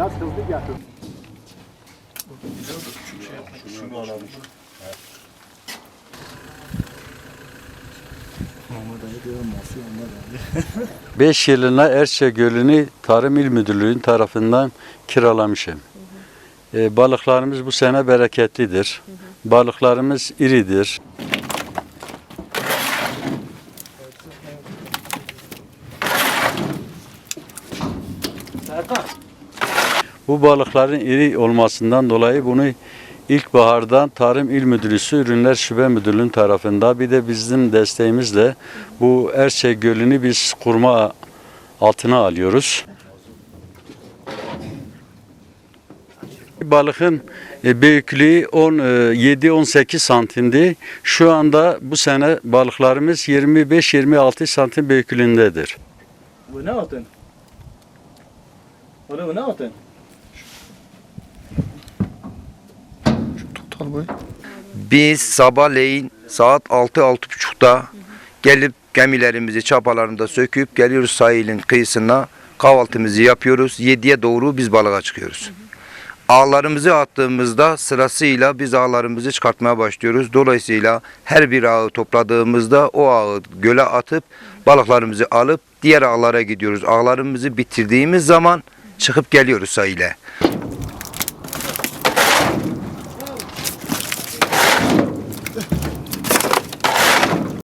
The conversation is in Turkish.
Biraz hızlı getir. Beş yılına Erçe Gölü'nü Tarım İl Müdürlüğü'nün tarafından kiralamışım. E, balıklarımız bu sene bereketlidir. Balıklarımız iridir. Bu balıkların iri olmasından dolayı bunu ilkbahardan Tarım İl Müdürlüğü Ürünler Şube Müdürlüğü'nün tarafında bir de bizim desteğimizle bu Erçe Gölü'nü biz kurma altına alıyoruz. Balığın e, büyüklüğü 7-18 santimdi. Şu anda bu sene balıklarımız 25-26 santim büyüklüğündedir. Bu ne? Orada bu ne atın? Biz sabahleyin saat 6-6.30'da gelip gemilerimizi çapalarında söküp geliyoruz sahilin kıyısına kahvaltımızı yapıyoruz. 7'ye doğru biz balığa çıkıyoruz. Ağlarımızı attığımızda sırasıyla biz ağlarımızı çıkartmaya başlıyoruz. Dolayısıyla her bir ağı topladığımızda o ağı göle atıp balıklarımızı alıp diğer ağlara gidiyoruz. Ağlarımızı bitirdiğimiz zaman çıkıp geliyoruz sahile. Yeah.